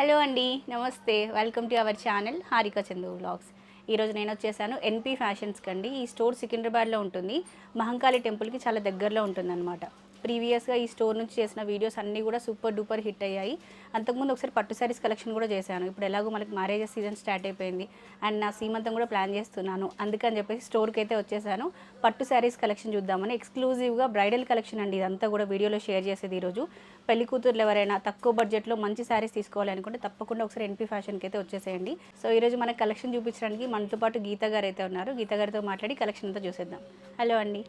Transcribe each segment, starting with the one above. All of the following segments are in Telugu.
హలో అండి నమస్తే. Welcome to our channel Harika Chandu vlogs ఈరోజు నేను వచ్చేసాను ఎన్పి ఫ్యాషన్స్కి అండి ఈ స్టోర్ సికింద్రాబాద్లో ఉంటుంది. మహంకాళి టెంపుల్కి చాలా దగ్గరలో ఉంటుందన్నమాట. ప్రీవియస్గా ఈ స్టోర్ నుంచి చేసిన వీడియోస్ అన్నీ కూడా సూపర్ డూపర్ హిట్ అయ్యాయి. అంతకుముందు ఒకసారి పట్టు శారీస్ కలెక్షన్ కూడా చేశాను. ఇప్పుడు ఎలాగో మనకి మ్యారేజెస్ సీజన్ స్టార్ట్ అయిపోయింది. అండ్ నా సీమంతం కూడా ప్లాన్ చేస్తున్నాను. అందుకని చెప్పేసి స్టోర్కి అయితే వచ్చేసాను. పట్టు శారీస్ కలెక్షన్ చూద్దామని. ఎక్స్క్లూజివ్గా బ్రైడల్ కలెక్షన్ అండి. ఇదంతా కూడా వీడియోలో షేర్ చేసేది ఈరోజు. పెళ్ళి కూతుర్లు ఎవరైనా తక్కువ బడ్జెట్లో మంచి శారీస్ తీసుకోవాలి అనుకుంటే తప్పకుండా ఒకసారి ఎన్పి ఫ్యాషన్కి అయితే వచ్చేసేయండి. సో ఈరోజు మనకి కలెక్షన్ చూపించడానికి మనతో పాటు గీత గారు అయితే ఉన్నారు. గీత గారితో మాట్లాడి కలెక్షన్ అంతా చూసేద్దాం. హలో అండి.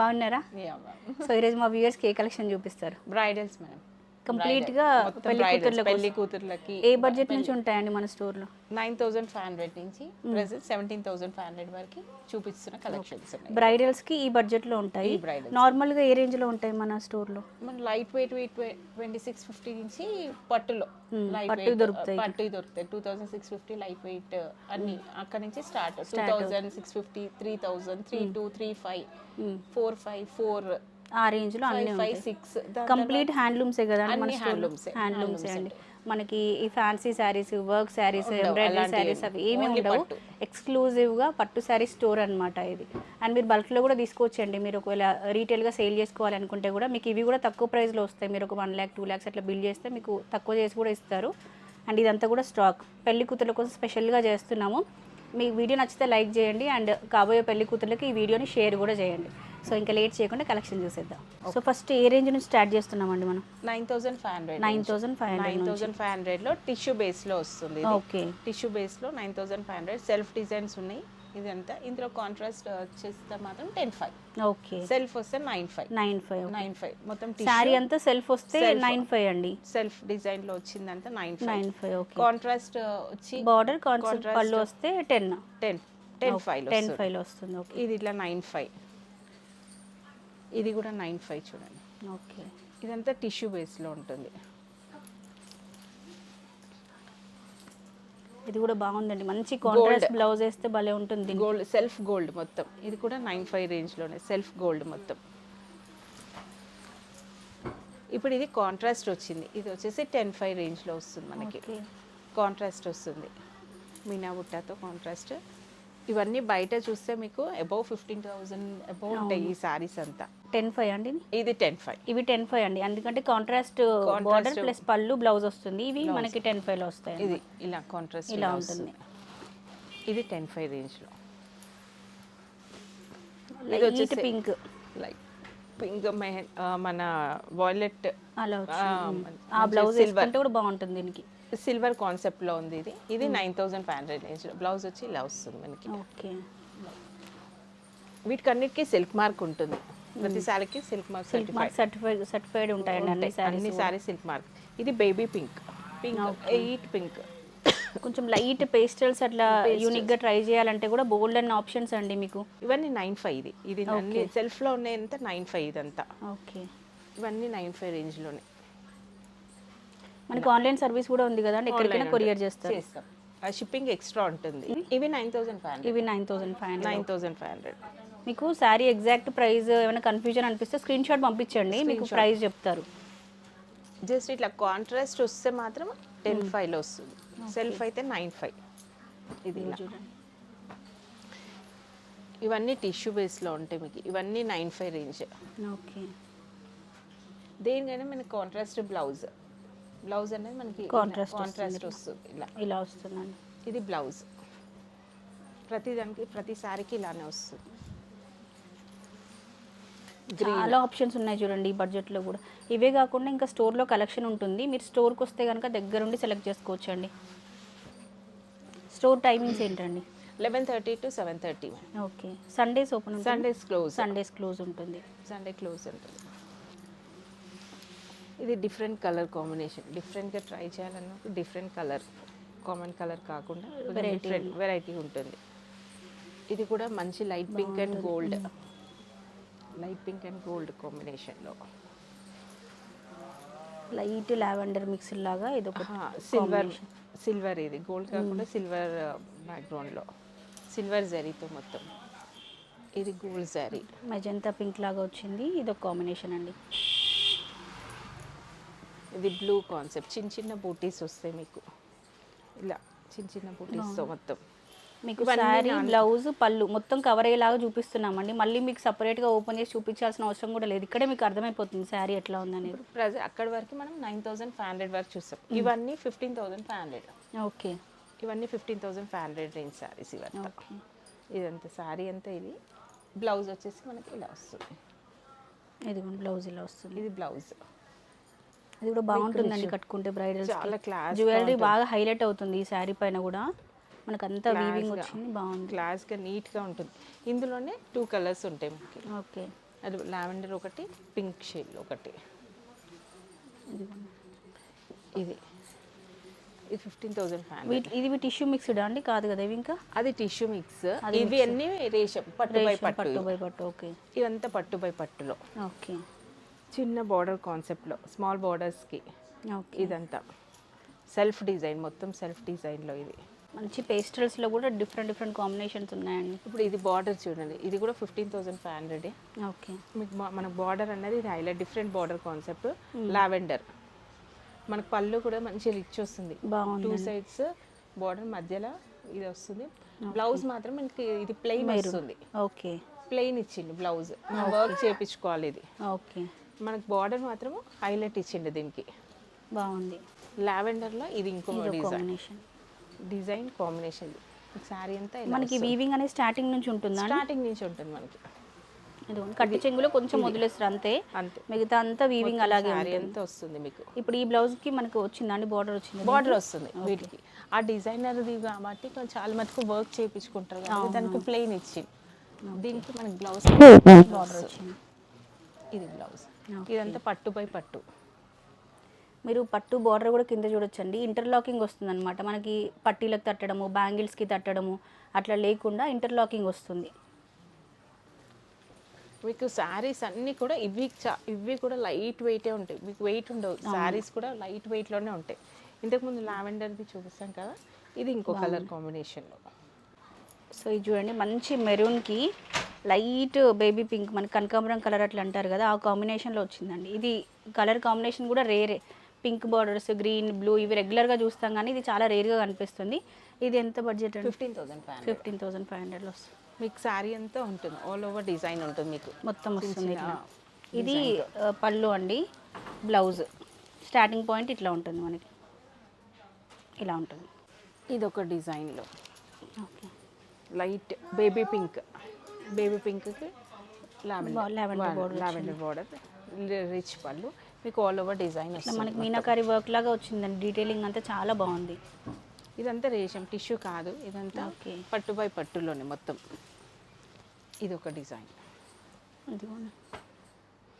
బాగున్నారా? సో ఈరోజు మా వ్యూయర్స్కి ఏ కలెక్షన్ చూపిస్తారు? బ్రైడల్స్ మేడం కంప్లీట్గా పెళ్ళి కూతుర్ల పెళ్ళి కూతుర్లకి ఏ బడ్జెట్ నుంచి ఉంటాయండి మన స్టోర్లో నైన్ థౌసండ్ ఫైవ్ హండ్రెడ్ నుంచి present seventeen thousand five hundred వరకు చూపిస్తున్న కలెక్షన్స్ ఉన్నాయి. బ్రైడల్స్కి ఈ బడ్జెట్లో ఉంటాయి. నార్మల్గా ఏ రేంజ్లో ఉంటాయి మన స్టోర్లో మన light weight weight twenty six fifty నుంచి పట్టులో. లైట్ పట్టు వెయిట్ దొరుకుతాయి. పట్టు దొరుకుతాయి. Two thousand six fifty light weight అన్ని అక్కడ నుంచి start two thousand six fifty three thousand three two three five four five four ఆ రేంజ్లో అన్ని ఫైవ్ సిక్స్ కంప్లీట్ హ్యాండ్లూమ్సే కదా మన హ్యాండ్లూమ్స్ హ్యాండ్లూమ్స్ అండి. మనకి ఈ fancy saris work saris embroidery saris అవి ఏమీ ఉండవు. ఎక్స్క్లూజివ్గా పట్టు శారీ స్టోర్ అన్నమాట ఇది. అండ్ మీరు బల్క్లో కూడా తీసుకోవచ్చండి. మీరు ఒకవేళ రీటైల్గా సేల్ చేసుకోవాలనుకుంటే కూడా మీకు ఇవి కూడా తక్కువ ప్రైస్లో వస్తాయి. మీరు ఒక వన్ ల్యాక్ టూ ల్యాక్స్ అట్లా బిల్ చేస్తే మీకు తక్కువ చేసి కూడా ఇస్తారు. అండ్ ఇదంతా కూడా స్టాక్. పెళ్ళి కూతుర్ల కోసం స్పెషల్గా చేస్తున్నాము. మీ వీడియో నచ్చితే లైక్ చేయండి. అండ్ కాబోయే పెళ్ళి కూతుర్లకి ఈ వీడియోని షేర్ కూడా చేయండి. సో ఇంకా లేట్ చేయకుండా కలెక్షన్ చూసేద్దాం. సో ఫస్ట్ ఏ రేంజ్ నుంచి స్టార్ట్ చేస్తున్నామండి మనం? Nine thousand five hundred nine thousand five nine thousand five హండ్రెడ్లో టిష్యూ బేస్లో వస్తుంది ఓకే. టిష్యూ బేస్లో nine thousand five hundred. Self designs ఉన్నాయి. ఇదంతా. ఇందులో కాంట్రాస్ట్ వచ్చేస్తే మాత్రం టెన్ ఫైవ్. ఓకే. సెల్ఫ్ వస్తే nine five. Nine five nine five. మొత్తం శారీ అంతా సెల్ఫ్ వస్తే. నైన్ ఫైవ్ అండి. సెల్ఫ్ డిజైన్లో వచ్చిందంతా nine five. Nine five okay. Contrast వచ్చి బార్డర్ కాన్సెప్ట్ పళ్ళు వస్తే ten. Ten. Ten five ten five వస్తుంది ఓకే. ఇది ఇట్లా నైన్ ఫైవ్. ఇది కూడా నైన్ ఫైవ్ చూడండి. ఓకే. ఇదంతా టిష్యూ బేస్లో ఉంటుంది. ఇది కూడా బాగుందండి. మంచి కాంట్రాస్ట్ బ్లౌజ్ వేస్తే భలే ఉంటుంది. గోల్డ్ సెల్ఫ్ గోల్డ్ మొత్తం. ఇది కూడా నైన్ ఫైవ్ రేంజ్లోనే సెల్ఫ్ గోల్డ్ మొత్తం. ఇప్పుడు ఇది కాంట్రాస్ట్ వచ్చింది. ఇది వచ్చేసి టెన్ ఫైవ్ రేంజ్లో వస్తుంది మనకి. కాంట్రాస్ట్ వస్తుంది. మీనా బుట్టాతో కాంట్రాస్ట్ ఇవన్నీ బయట చూస్తే మీకు అబౌవ్ ఫిఫ్టీన్ థౌజండ్ అబౌవ్ ఉంటాయి ఈ సారీస్ అంతా. టెన్ ఫైవ్ అండి ఇది టెన్ ఫైవ్ ఇవి టెన్ ఫైవ్ అండి. ఎందుకంటే కాంట్రాస్ట్ బార్డర్ ప్లస్ పళ్ళు బ్లౌజ్ వస్తుంది. ఇవి మనకి టెన్ ఫైవ్లో వస్తాయి ఇది ఇలా కాంట్రాస్ట్ ఇలా ఉంటుంది. ఇది టెన్ ఫైవ్ రేంజ్లో లైట్ పింక్ లైక్ పింక్ మన వాయిలెట్ అలా ఆ బ్లౌజ్ వేసుకుంటే కూడా బాగుంటుంది దీనికి. సిల్వర్ కాన్సెప్ట్లో ఉంది ఇది. ఇది nine thousand five hundred range blouse వచ్చి ఇలా వస్తుంది మనకి. ఓకే. వీటికన్నిటికీ సిల్క్ మార్క్ ఉంటుంది. ప్రతి సారీకి silk mark silk mark certified certified ఉంటాయండి అన్ని శారీస్ అన్ని సారీ సిల్క్ మార్క్. ఇది baby pink pink eight pink కొంచెం లైట్ పేస్టల్స్ అట్లా యూనిక్గా ట్రై చేయాలంటే కూడా బోల్డ్ అన్న ఆప్షన్స్ అండి మీకు. ఇవన్నీ నైన్ ఫైవ్ ఇది. ఇది అన్ని సెల్ఫ్లో ఉన్నాయంతా నైన్ ఫైవ్ ఇదంతా. ఓకే ఇవన్నీ నైన్ ఫైవ్ రేంజ్లోనే మనకి ఆన్లైన్ సర్వీస్ కూడా ఉంది కదండి ఎక్కడికైనా కొరియర్ చేస్తారు. చేస్తాం. ఆ షిప్పింగ్ ఎక్స్ట్రా ఉంటుంది. ఇవి నైన్ థౌసండ్ ఫైవ్ హండ్రెడ్. ఇవి nine thousand five hundred. Nine thousand five hundred. మీకు శారీ ఎగ్జాక్ట్ ప్రైస్ ఏమైనా కన్ఫ్యూజన్ అనిపిస్తే స్క్రీన్ షాట్ పంపించండి. మీకు ప్రైస్ చెప్తారు. జస్ట్ ఇట్లా కాంట్రాస్ట్ వస్తే మాత్రం టెన్ ఫైవ్లో వస్తుంది. సెల్ఫ్ అయితే నైన్ ఫైవ్. ఇది. ఇవన్నీ టిష్యూ బేస్లో ఉంటాయి మీకు. ఇవన్నీ నైన్ ఫైవ్ రేంజ్. ఓకే. దేనికైనా మనకి కాంట్రాస్ట్ బ్లౌజ్ బ్లౌజ్ అనేది మనకి Contrast కాంట్రాస్ట్ వస్తుంది. ఇలా. ఇలా వస్తుందండి. ఇది బ్లౌజ్. ప్రతి దానికి ప్రతి సారీకి ఇలానే వస్తుంది. చాలా ఆప్షన్స్ ఉన్నాయి చూడండి ఈ బడ్జెట్లో కూడా. ఇవే కాకుండా ఇంకా స్టోర్లో కలెక్షన్ ఉంటుంది. మీరు స్టోర్కి వస్తే కనుక దగ్గరుండి సెలెక్ట్ చేసుకోవచ్చు అండి స్టోర్ టైమింగ్స్ ఏంటండి eleven thirty to seven thirty okay Sundays open Sundays close Sundays close ఉంటుంది. సండే క్లోజ్ ఉంటుంది. ఇది డిఫరెంట్ కలర్ కాంబినేషన్ డిఫరెంట్గా ట్రై చేయాలన్నప్పుడు డిఫరెంట్ కలర్ కామన్ కలర్ కాకుండా డిఫరెంట్ వెరైటీ ఉంటుంది. ఇది కూడా మంచి light pink and gold light pink and gold కాంబినేషన్లో లైట్ లావెండర్ మిక్స్ లాగా ఇది ఒక సిల్వర్ సిల్వర్ ఇది. గోల్డ్ కాకుండా సిల్వర్ బ్యాక్గ్రౌండ్లో సిల్వర్ జరీతో మొత్తం. ఇది గోల్డ్ జరీ మెజంతా పింక్ లాగా వచ్చింది. ఇది ఒక కాంబినేషన్ అండి. ఇది బ్లూ కాన్సెప్ట్ చిన్న చిన్న బూటీస్ వస్తాయి మీకు ఇలా చిన్న చిన్న బూటీస్తో మొత్తం. మీకు ఇవన్నీ శారీ బ్లౌజ్ పళ్ళు మొత్తం కవర్ అయ్యేలాగా చూపిస్తున్నామండి. మళ్ళీ మీకు సపరేట్గా ఓపెన్ చేసి చూపించాల్సిన అవసరం కూడా లేదు. ఇక్కడే మీకు అర్థమైపోతుంది శారీ ఎట్లా ఉందనేది. ప్రజెంట్ అక్కడి వరకు మనం నైన్ థౌసండ్ ఫైవ్ హండ్రెడ్ వరకు చూస్తాం. ఇవన్నీ fifteen thousand five hundred okay. ఇవన్నీ fifteen thousand five hundred range saris okay. ఇదంతా శారీ అంతా ఇది. బ్లౌజ్ వచ్చేసి మనకి ఇలా వస్తుంది. ఇది బ్లౌజ్ ఇలా వస్తుంది. ఇది బ్లౌజ్ అది కూడా బాగుంటుందండి కట్టుకుంటే చాలా క్లాస్ జ్యువెలరీ బాగా హైలైట్ అవుతుంది ఈ శారీ పైన కూడా. మనకు అంతా వీవింగ్. వచ్చింది బాగుంది. క్లాస్గా నీట్గా ఉంటుంది. ఇందులోనే టూ కలర్స్ ఉంటాయి మనకి. ఓకే అది లావెండర్ ఒకటి పింక్ షేడ్ ఒకటి. ఇది. ఇది ఫిఫ్టీన్ థౌసండ్ ఫ్యాన్ ఇది టిష్యూ మిక్స్డ్ అండి? కాదు కదా ఇవి ఇంకా? అది టిష్యూ మిక్స్ ఇవి అన్ని రేషం పట్టు బై పట్టు. బై పట్టు ఓకే ఇవంతా పట్టు బై పట్టులో. ఓకే చిన్న బార్డర్ కాన్సెప్ట్లో స్మాల్ బార్డర్స్కి ఓకే. ఇదంతా. సెల్ఫ్ డిజైన్ మొత్తం సెల్ఫ్ డిజైన్లో ఇది. మంచి పేస్టల్స్లో కూడా డిఫరెంట్ డిఫరెంట్ కాంబినేషన్స్ ఉన్నాయండి. ఇప్పుడు ఇది బార్డర్ చూడండి. ఇది కూడా fifteen thousand five hundred okay. మీకు మన బార్డర్ అన్నది ఇది highlight different border concept lavender మనకు పళ్ళు కూడా మంచి రిచ్ వస్తుంది. టూ సైడ్స్ బార్డర్ మధ్యలో ఇది వస్తుంది. బ్లౌజ్ మాత్రం మనకి ఇది ప్లెయిన్ వస్తుంది. ఓకే. ప్లెయిన్ ఇచ్చింది బ్లౌజ్ మనం వర్క్ చేయించుకోవాలి ఇది. ఓకే. మనకు బార్డర్ మాత్రం హైలైట్ ఇచ్చిండు దీనికి. బాగుంది. లావెండర్లో ఇది ఇంకో కాంబినేషన్ డిజైన్ కాంబినేషన్ శారీ అంతా మనకి వీవింగ్ అనేది స్టార్టింగ్ నుంచి ఉంటుందా స్టార్టింగ్ నుంచి ఉంటుంది మనకి. ఇది కట్టి చెంగులో కొంచెం వదిలేస్తారు అంతే. అంతే. మిగతా అంతా వీవింగ్ అలాగే అంతా వస్తుంది మీకు. ఇప్పుడు ఈ బ్లౌజ్కి మనకు వచ్చిందండి బార్డర్ వచ్చింది బార్డర్ వస్తుంది వీటికి. ఆ డిజైనర్ది కాబట్టి చాలా మటుకు వర్క్ చేయించుకుంటారు దానికి ప్లెయిన్ ఇచ్చి దీనికి మనకి బ్లౌజ్ బార్డర్ వచ్చింది. ఇది బ్లౌజ్ ఇదంతా పట్టు బై పట్టు. మీరు పట్టు బార్డర్ కూడా కింద చూడొచ్చండి. ఇంటర్లాకింగ్ వస్తుంది అనమాట మనకి పట్టీలకు తట్టడము బ్యాంగిల్స్కి తట్టడము అట్లా లేకుండా ఇంటర్లాకింగ్ వస్తుంది. మీకు శారీస్ అన్నీ కూడా ఇవి చా ఇవి కూడా లైట్ వెయిటే ఉంటాయి. మీకు వెయిట్ ఉండవు. శారీస్ కూడా లైట్ వెయిట్లోనే ఉంటాయి. ఇంతకుముందు లావెండర్ది చూపిస్తాం కదా. ఇది ఇంకో కలర్ కాంబినేషన్లో సో ఇది చూడండి. మంచి మెరూన్కి లైట్ బేబీ పింక్ మనకి కనకాంబరం కలర్ అట్లా అంటారు కదా ఆ కాంబినేషన్లో వచ్చిందండి. ఇది కలర్ కాంబినేషన్ కూడా రేరే. పింక్ బార్డర్స్ గ్రీన్ బ్లూ ఇవి రెగ్యులర్గా చూస్తాం కానీ ఇది చాలా రేర్గా కనిపిస్తుంది. ఇది ఎంత బడ్జెట్ అండి? Fifteen thousand five fifteen thousand five హండ్రెడ్లో వస్తుంది. మీకు శారీ అంతా ఉంటుంది. ఆల్ ఓవర్ డిజైన్ ఉంటుంది మీకు. మొత్తం వస్తుంది ఇది పళ్ళు అండి బ్లౌజ్. స్టార్టింగ్ పాయింట్ ఇట్లా ఉంటుంది మనకి. ఇలా ఉంటుంది. ఇది ఒక డిజైన్లో. Okay. Light baby pink. Baby పింక్కి border లావెండర్ బార్డర్ రిచ్ పళ్ళు. మీకు ఆల్ ఓవర్ డిజైన్ వస్తుంది మనకి మీనాకారి వర్క్ లాగా వచ్చిందండి. డీటెయిలింగ్ అంతా చాలా బాగుంది. ఇదంతా రేషం టిష్యూ కాదు. ఇదంతా ఓకే. పట్టు బై పట్టులోనే మొత్తం. ఇది ఒక డిజైన్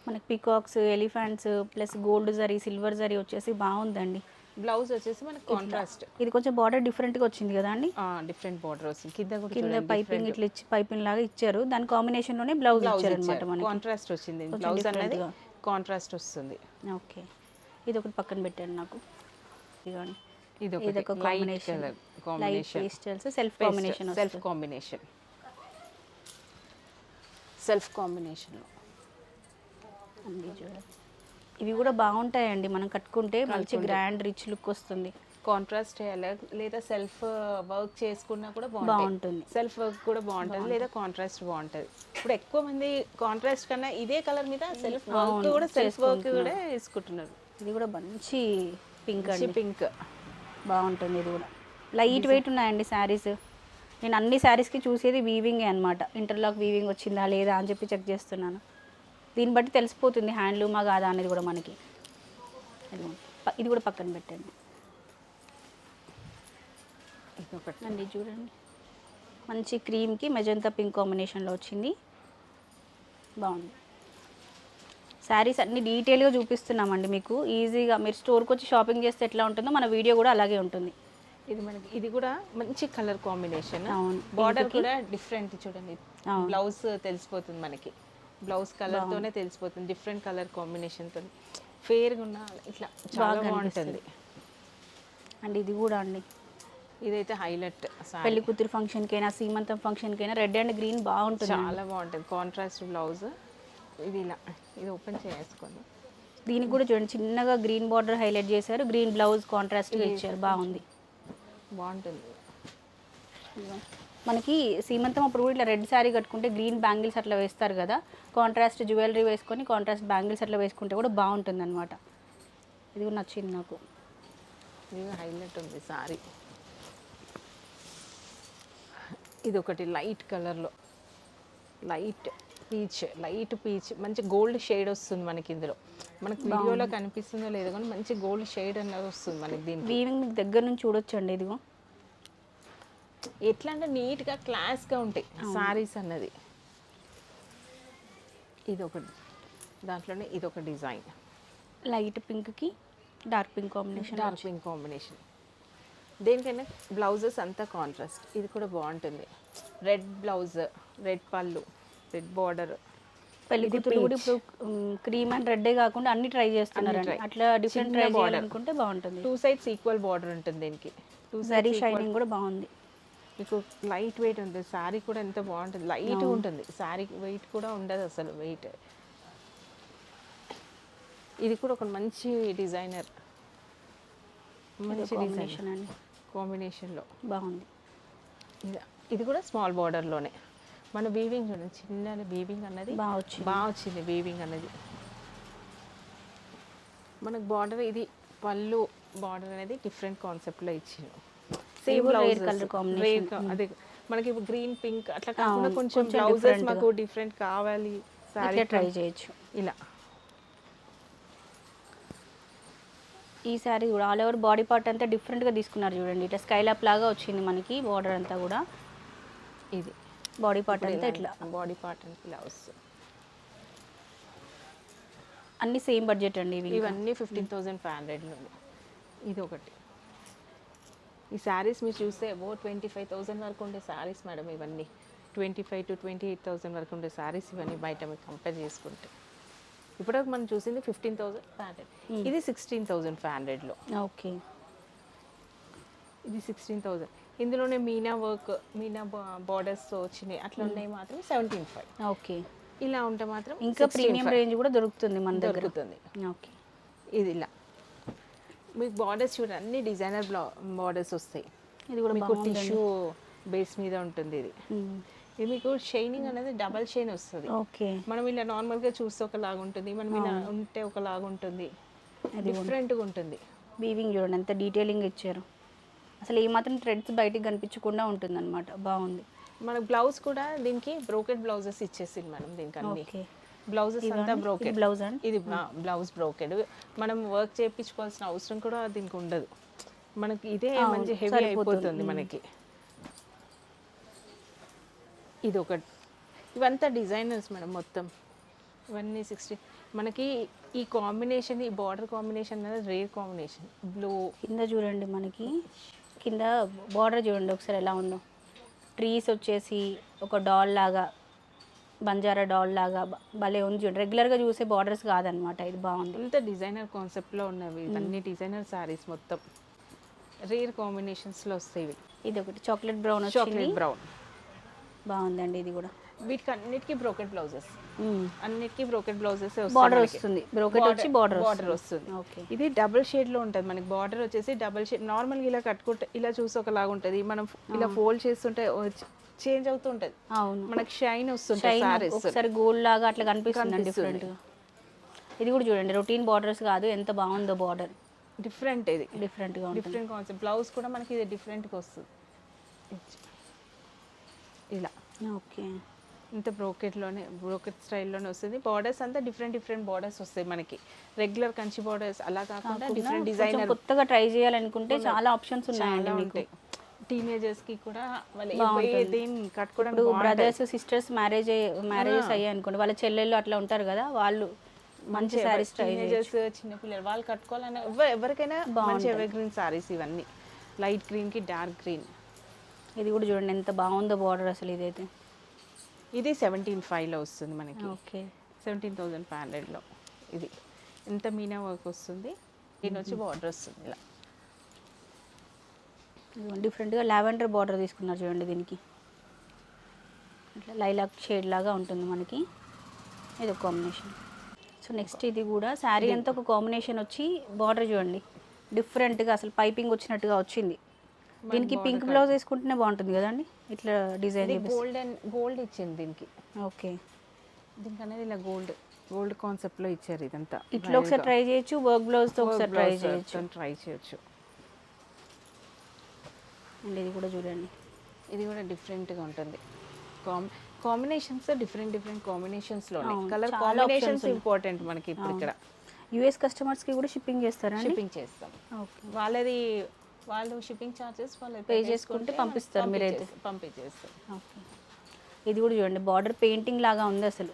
మనకి peacocks elephants plus gold zari silver zari వచ్చేసి బాగుందండి. బ్లౌజ్ వచ్చేసి మనకి కాంట్రాస్ట్ ఇది కొంచెం బార్డర్ డిఫరెంట్గా వచ్చింది కదా అండి? డిఫరెంట్ బార్డర్ వస్తుంది. కింద కూడా కింద పైపింగ్ ఇట్లా ఇచ్చి పైపింగ్ లాగా ఇచ్చారు. దాని కాంబినేషన్లోనే బ్లౌజ్ ఇచ్చారు. అనమాట మనకి. కాంట్రాస్ట్ వచ్చింది. బ్లౌజ్ అనేది గా. కాంట్రాస్ట్ వస్తుంది. ఓకే. ఇది ఒకటి పక్కన పెట్టాను నాకు. ఇదిగోండి. ఇది ఒక combination combination pastels self combination self combination self కాంబినేషన్లో చూడండి. ఇవి కూడా బాగుంటాయండి. మనం కట్టుకుంటే మంచి గ్రాండ్ రిచ్ లుక్ వస్తుంది. కాంట్రాస్ట్ చేయాలి? లేదా సెల్ఫ్ వర్క్ చేసుకున్నా కూడా బాగుంటుంది. సెల్ఫ్ వర్క్ కూడా బాగుంటుంది. లేదా కాంట్రాస్ట్ బాగుంటుంది. ఇప్పుడు ఎక్కువ మంది కాంట్రాస్ట్ కన్నా ఇదే కలర్ మీద సెల్ఫ్ వర్క్ కూడా సెల్ఫ్ వర్క్ కూడా వేసుకుంటున్నారు. ఇది కూడా మంచి పింక్ అండి. పింక్ బాగుంటుంది ఇది కూడా. లైట్ వెయిట్ ఉన్నాయండి శారీస్ నేను అన్ని శారీస్కి చూసేది వీవింగే అనమాట ఇంటర్లాక్ వీవింగ్ వచ్చిందా లేదా అని చెప్పి చెక్ చేస్తున్నాను. దీన్ని బట్టి తెలిసిపోతుంది హ్యాండ్లూమా కాదా అనేది కూడా మనకి. ఇది కూడా పక్కన పెట్టండి. ఇది ఒకటి అండి చూడండి. మంచి క్రీమ్కి మెజంతా పింక్ కాంబినేషన్లో వచ్చింది. బాగుంది. శారీస్ అన్ని డీటెయిల్గా చూపిస్తున్నామండి మీకు. ఈజీగా మీరు స్టోర్కి వచ్చి షాపింగ్ చేస్తే ఎట్లా ఉంటుందో మన వీడియో కూడా అలాగే ఉంటుంది. ఇది మనకి ఇది కూడా మంచి కలర్ కాంబినేషన్. అవును. బార్డర్ కూడా డిఫరెంట్ చూడండి. బ్లౌజ్ తెలిసిపోతుంది మనకి. బ్లౌజ్ కలర్ తోనే తెలిసిపోతుంది. డిఫరెంట్ కలర్ కాంబినేషన్తో ఫేర్గా ఉన్న ఇట్లా చాలా బాగా బాగుంటుంది. అండ్ ఇది కూడా అండి. ఇదైతే హైలైట్ పెళ్ళి కూతురు ఫంక్షన్కైనా సీమంతం ఫంక్షన్కైనా రెడ్ అండ్ గ్రీన్ బాగుంటుంది. చాలా బాగుంటుంది. Contrast blouse. ఇది ఇలా. ఇది ఓపెన్ చేసుకోండి దీనికి కూడా చూడండి చిన్నగా గ్రీన్ బార్డర్ హైలైట్ చేశారు. గ్రీన్ బ్లౌజ్ కాంట్రాస్ట్గా ఇచ్చారు బాగుంది. బాగుంటుంది. మనకి సీమంతం అప్పుడు కూడా ఇట్లా రెడ్ శారీ కట్టుకుంటే గ్రీన్ బ్యాంగిల్స్ అట్లా వేస్తారు కదా. కాంట్రాస్ట్ జ్యువెలరీ వేసుకొని కాంట్రాస్ట్ బ్యాంగిల్స్ అట్లా వేసుకుంటే కూడా బాగుంటుంది అనమాట ఇది కూడా నచ్చింది నాకు. హైలైట్ ఉంది సారీ ఇది ఒకటి లైట్ కలర్లో. Light peach light peach. మంచి గోల్డ్ షేడ్ వస్తుంది మనకి ఇందులో. మనకి వీడియోలో కనిపిస్తుందో లేదో కానీ మంచి గోల్డ్ షేడ్ అన్నది వస్తుంది మనకి దీనికి. వీవింగ్ మీకు దగ్గర నుంచి చూడొచ్చండి ఇదిగో. ఎట్లా అంటే నీట్గా క్లాస్గా ఉంటాయి సారీస్ అన్నది. ఇది ఒకటి దాంట్లోనే ఇది ఒక డిజైన్. లైట్ పింక్కి dark pink combination dark pink combination. దేనికైనా బ్లౌజెస్ అంతా కాంట్రాస్ట్. ఇది కూడా బాగుంటుంది. రెడ్ బ్లౌజ్ రెడ్ పళ్ళు రెడ్ బార్డర్. పెళ్ళి కూతురు కూడా. ఇప్పుడు క్రీమ్ అండ్ రెడ్డే కాకుండా అన్ని ట్రై చేస్తున్నారు. అట్లా డిఫరెంట్ ట్రై. చేయాలనుకుంటే బాగుంటుంది. టూ సైడ్స్ ఈక్వల్ బార్డర్ ఉంటుంది దీనికి. టూ జరీ షైనింగ్ కూడా బాగుంది. మీకు లైట్ వెయిట్ ఉంటుంది. శారీ కూడా ఎంత బాగుంటుంది. లైట్ ఉంటుంది. శారీ వెయిట్ కూడా ఉండదు అసలు వెయిట్. ఇది కూడా ఒక మంచి డిజైనర్. మంచి డిజైన్ అండి. కాంబినేషన్లో బాగుంది. ఇది- ఇది కూడా స్మాల్ బార్డర్లోనే మన వీవింగ్ చూడండి. చిన్న వీవింగ్ అన్నది. బాగా వచ్చింది. బాగా వచ్చింది వీవింగ్ అన్నది. మనకు బార్డర్ ఇది పళ్ళు బార్డర్ అనేది డిఫరెంట్ కాన్సెప్ట్లో ఇచ్చిండు. Same blouses colour combination. అదే మనకి గ్రీన్ పింక్ అట్లా కాకుండా అవును, కొంచెం బ్లౌజెస్. మాకు డిఫరెంట్ కావాలి సారీ ట్రై చేయొచ్చు. ఇలా. ఈ శారీ కూడా ఆల్ ఓవర్ బాడీ పార్ట్ అంతా డిఫరెంట్గా తీసుకున్నారు చూడండి. ఇట్లా స్కైల్ అప్ లాగా వచ్చింది మనకి బార్డర్ అంతా కూడా. ఇది. బాడీ పార్ట్ అంతా ఇట్లా. బాడీ పార్ట్ అంటే ఇలా వస్తుంది. అన్ని సేమ్ బడ్జెట్ అండి. ఇవన్నీ ఫిఫ్టీన్ థౌజండ్ ఫైవ్ హండ్రెడ్లో ఇది ఒకటి. ఈ శారీస్ మీరు చూస్తే అబౌట్ ట్వంటీ ఫైవ్ థౌజండ్ వరకు ఉండే శారీస్ మేడం ఇవన్నీ. Twenty five to twenty eight thousand వరకు ఉండే శారీస్ ఇవన్నీ బయట మీరు కంపేర్ చేసుకుంటే. ఇప్పటివరకు మనం చూసింది ఫిఫ్టీన్ థౌసండ్ ఫైవ్ హండ్రెడ్ ఇది సిక్స్టీన్ థౌసండ్ ఫైవ్ హండ్రెడ్లో ఓకే. ఇది సిక్స్టీన్ థౌసండ్ ఇందులోనే మీనా వర్క్ మీనా బార్డర్స్తో వచ్చినాయి. అట్లా ఉన్నాయి మాత్రం సెవెంటీన్ ఫైవ్ ఓకే. ఇలా ఉంటే మాత్రం ఇంకా 16,500 ప్రీమియం రేంజ్ కూడా దొరుకుతుంది మన దొరుకుతుంది. ఓకే. ఇది ఇలా. మీకు బార్డర్స్ చూడండి అన్ని డిజైనర్ బ్లా బార్డర్స్ వస్తాయి. ఇది కూడా మీకు టిష్యూ బేస్ మీద ఉంటుంది ఇది. ఇది మీకు షైనింగ్ అనేది డబల్ షైన్ వస్తుంది. ఓకే. మనం ఇలా నార్మల్గా చూస్తే ఒకలాగా ఉంటుంది మనం ఇలా ఉంటే ఒకలాగా ఉంటుంది. డిఫరెంట్గా ఉంటుంది. వీవింగ్ చూడండి ఎంత డీటెయిలింగ్ ఇచ్చారు. అసలు ఏ మాత్రం థ్రెడ్స్ బయటికి కనిపించకుండా ఉంటుంది అనమాట బాగుంది. మన బ్లౌజ్ కూడా దీనికి బ్రోకెడ్ బ్లౌజెస్ ఇచ్చేసింది మనం దీనికి అన్ని బ్లౌజెస్ అంతా బ్రోకెడ్ బ్లౌజ్? అండ్ ఇది బ్లౌజ్ బ్రోకెడ్ మనం వర్క్ చేయించుకోవాల్సిన అవసరం కూడా దీనికి ఉండదు. మనకి ఇదే మంచి హెవీ. అయిపోతుంది మనకి. ఇది ఒకటి ఇవంతా డిజైనర్స్ మేడం మొత్తం. ఇవన్నీ సిక్స్టీ మనకి ఈ కాంబినేషన్ ఈ బార్డర్ కాంబినేషన్ అనేది రేర్ కాంబినేషన్ బ్లూ కింద చూడండి మనకి. కింద బార్డర్ చూడండి ఒకసారి ఎలా ఉందో. ట్రీస్ వచ్చేసి ఒక డాల్ లాగా. బంజారా డాల్ లాగా భలే ఉంది చూడండి రెగ్యులర్గా చూసే బార్డర్స్ కాదనమాట ఇది బాగుంది. ఇంత డిజైనర్ కాన్సెప్ట్లో ఉన్నవి ఇవన్నీ డిజైనర్ శారీస్ మొత్తం. రేర్ కాంబినేషన్స్లో వస్తాయి ఇది ఒకటి చాక్లెట్ బ్రౌన్ చాక్లెట్ బ్రౌన్. బాగుందండి ఇది కూడా. వీటికి అన్నిటికీ బ్రోకెట్ బ్లౌజెస్. అన్నిటికీ బ్రోకెట్ బ్లౌజెస్ బార్డర్ వస్తుంది. బ్రోకెట్ వచ్చి బార్డర్ బార్డర్ వస్తుంది. ఓకే. ఇది డబుల్ షేడ్లో ఉంటుంది. మనకి బార్డర్ వచ్చేసి డబుల్ షేడ్ నార్మల్ ఇలా కట్టుకుంటే ఇలా చూసి ఒకలాగా ఉంటుంది మనం ఇలా ఫోల్డ్ చేస్తుంటే చేంజ్ అవుతూ ఉంటుంది అవును. మనకి షైన్ సారీస్. ఒకసారి గోల్డ్ లాగా అట్లా కనిపిస్తుంది. డిఫరెంట్గా ఇది కూడా చూడండి రొటీన్ బార్డర్స్ కాదు ఎంత బాగుందో బార్డర్. డిఫరెంట్ ఇది. డిఫరెంట్గా డిఫరెంట్ కాన్సెప్ట్ బ్లౌజ్ కూడా మనకి ఇది డిఫరెంట్గా వస్తుంది. ఇలా. ఓకే. ఇంత బ్రోకెట్లోనే బ్రోకెట్ స్టైల్లోనే వస్తుంది. బార్డర్స్ అంతా డిఫరెంట్ డిఫరెంట్ బార్డర్స్ వస్తాయి మనకి. రెగ్యులర్ కంచి బార్డర్స్ అలా కాకుండా డిఫరెంట్ డిజైనర్ కొత్తగా ట్రై చేయాలనుకుంటే చాలా ఆప్షన్స్ ఉన్నాయండి ఉంటాయి. టీనేజర్స్కి కూడా వాళ్ళు కట్టుకోవడం బ్రదర్స్ సిస్టర్స్ మ్యారేజ్ మ్యారేజెస్ అయ్యాయి అనుకోండి వాళ్ళ చెల్లెళ్ళు అట్లా ఉంటారు కదా వాళ్ళు మంచి ట్రై టీనేజర్స్ చిన్న పిల్లలు వాళ్ళు కట్టుకోవాలని ఎవ- ఎవరికైనా మంచి ఎవర్ గ్రీన్ సారీస్ ఇవన్నీ. లైట్ గ్రీన్కి డార్క్ గ్రీన్ ఇది కూడా చూడండి ఎంత బాగుందో బార్డర్ అసలు ఇదైతే. ఇది సెవెంటీన్లో వస్తుంది మనకి. ఓకే. సెవెంటీన్ థౌసండ్ ఫైవ్ హండ్రెడ్లో ఇది. ఎంత మీనా వర్క్ వస్తుంది? దీని వచ్చి బార్డర్ వస్తుంది ఇలా. డిఫరెంట్గా లావెండర్ బార్డర్ తీసుకున్నారు చూడండి దీనికి. ఇట్లా లైలాక్ షేడ్ లాగా ఉంటుంది మనకి. ఇది ఒక కాంబినేషన్ సో నెక్స్ట్ ఇది కూడా శారీ అంతా ఒక కాంబినేషన్ వచ్చి బార్డర్ చూడండి. డిఫరెంట్గా అసలు పైపింగ్ వచ్చినట్టుగా వచ్చింది. దీనికి పింక్ బ్లౌజ్ వేసుకుంటేనే బాగుంటుంది కదండి? ఇట్లా డిజైన్ గోల్డ్ అండ్ గోల్డ్ ఇచ్చింది దీనికి. ఓకే. దీనికి అనేది ఇలా గోల్డ్ గోల్డ్ కాన్సెప్ట్లో ఇచ్చారు ఇదంతా. ఇట్లా ఒకసారి ట్రై చేయొచ్చు వర్క్ బ్లౌజ్తో ఒకసారి ట్రై చేయొచ్చు. ట్రై చేయొచ్చు. అండ్ ఇది కూడా చూడండి. ఇది కూడా డిఫరెంట్గా ఉంటుంది. కాంబ్ కాంబినేషన్స్ డిఫరెంట్ డిఫరెంట్ కాంబినేషన్స్లోనే. అవును, కలర్ కాంబినేషన్స్ ఇంపార్టెంట్ మనకి ఇప్పుడు ఇక్కడ. యూఎస్ కస్టమర్స్కి కూడా షిప్పింగ్ చేస్తారా షిప్పింగ్ చేస్తాం. ఓకే. వాళ్ళది వాళ్ళు షిప్పింగ్ ఛార్జెస్ వాళ్ళు Pay చేసుకుంటే పంపిస్తారు మీరైతే. పంపించేస్తాం ఓకే. ఇది కూడా చూడండి బార్డర్ పెయింటింగ్ లాగా ఉంది అసలు.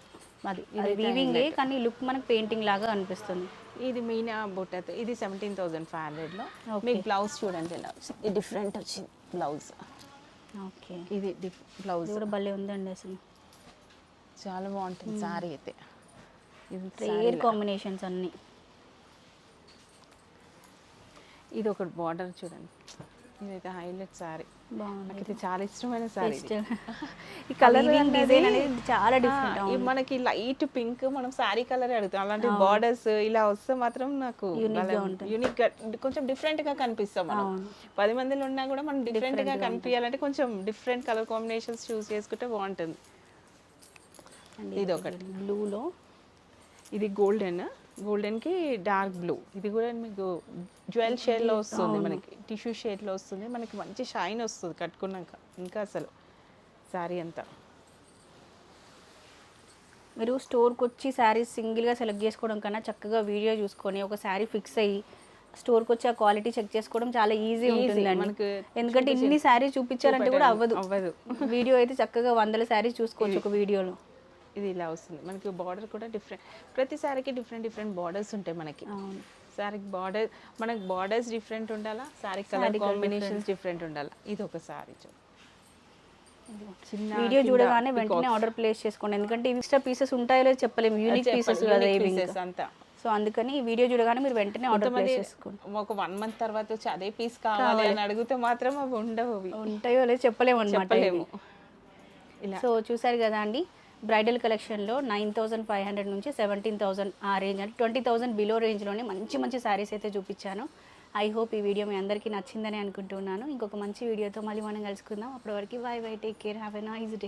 అది అది వీవింగే కానీ లుక్ మనకి పెయింటింగ్ లాగా అనిపిస్తుంది. ఇది మీనా బుట్టతో ఇది సెవెంటీన్ థౌసండ్ ఫైవ్ హండ్రెడ్లో. మీకు బ్లౌజ్ చూడండి ఇది డిఫరెంట్ వచ్చింది. బ్లౌజ్. ఓకే. ఇది బ్లౌజ్. కూడా భలే ఉందండి అసలు. చాలా బాగుంటుంది సారీ అయితే. ఇది రేర్ కాంబినేషన్స్ అన్నీ. ఇది ఒకటి బార్డర్ చూడండి. ఇదైతే హైలైట్ సారీ. నాకైతే చాలా ఇష్టమైన సారీ ఈ కలర్ డిజైన్ అనేది చాలా డిఫరెంట్ మనకి లైట్ పింక్ మనం సారీ కలర్ అడుగుతాం. అలాంటి బార్డర్స్ ఇలా వస్తే మాత్రం నాకు యూనిక్గా కొంచెం డిఫరెంట్గా కనిపిస్తాం మనం. పది మందిలో ఉన్నా కూడా మనం డిఫరెంట్గా కనిపించాలంటే కొంచెం డిఫరెంట్ కలర్ కాంబినేషన్స్ చూస్ చేసుకుంటే బాగుంటుంది. ఇది ఒకటి బ్లూలో ఇది గోల్డెన్ గోల్డెన్కి డార్క్ బ్లూ. ఇది కూడా మీకు జ్యువెల్ షేడ్లో వస్తుంది మనకి. టిష్యూ షేడ్లో వస్తుంది. మనకి మంచి షైన్ వస్తుంది కట్టుకున్నాక. ఇంకా అసలు సారీ అంతా. మీరు స్టోర్కి వచ్చి శారీస్ సింగిల్గా సెలెక్ట్ చేసుకోవడం కన్నా చక్కగా వీడియో చూసుకొని ఒక శారీ ఫిక్స్ అయ్యి స్టోర్కి వచ్చి ఆ క్వాలిటీ చెక్ చేసుకోవడం చాలా ఈజీ ఉంటుందండి. మనకు ఎందుకంటే ఇన్ని శారీస్ చూపించాలంటే కూడా అవ్వదు. అవ్వదు. వీడియో అయితే చక్కగా వందల శారీస్ చూసుకోవచ్చు ఒక వీడియోలో. ఇది ఇలా వస్తుంది. మనకి బార్డర్ కూడా డిఫరెంట్ ప్రతి సారీకి డిఫరెంట్ డిఫరెంట్ బార్డర్స్ ఉంటాయి మనకి. సారీకి బార్డర్ మనకి బార్డర్స్ డిఫరెంట్ ఉండాలా? సారీ కలర్ కాంబినేషన్స్ డిఫరెంట్ ఉండాలా? ఇది ఒక సారీ చిన్న వీడియో చూడగానే వెంటనే ఆర్డర్ ప్లేస్ చేసుకోండి. ఎందుకంటే ఎక్స్ట్రా పీసెస్ ఉంటాయో లేదో చెప్పలేము యూనిక్ పీసెస్ కదా ఇవి అంతా. సో అందుకని ఈ వీడియో చూడగానే మీరు వెంటనే ఆర్డర్ ప్లేస్ చేసుకోండి. ఒక వన్ మంత్ తర్వాత వచ్చి అదే పీస్ కావాలి అని అడిగితే మాత్రం అవి ఉండవు ఉంటాయో లేదో చెప్పలేము. అనమాట సో చూసారు కదా అండి? బ్రైడల్ కలెక్షన్లో నైన్ థౌజండ్ ఫైవ్ హండ్రెడ్ నుంచి సెవెంటీన్ థౌసండ్ ఆ రేంజ్ అంటే ట్వంటీ థౌసండ్ బిలో రేంజ్లోనే మంచి మంచి శారీస్ అయితే చూపించాను. ఐ హోప్ ఈ వీడియో మీ అందరికీ నచ్చిందని అనుకుంటున్నాను. ఇంకొక మంచి వీడియోతో మళ్ళీ మనం కలుసుకుందాం. అప్పటి వరకు bye bye take care have a nice day.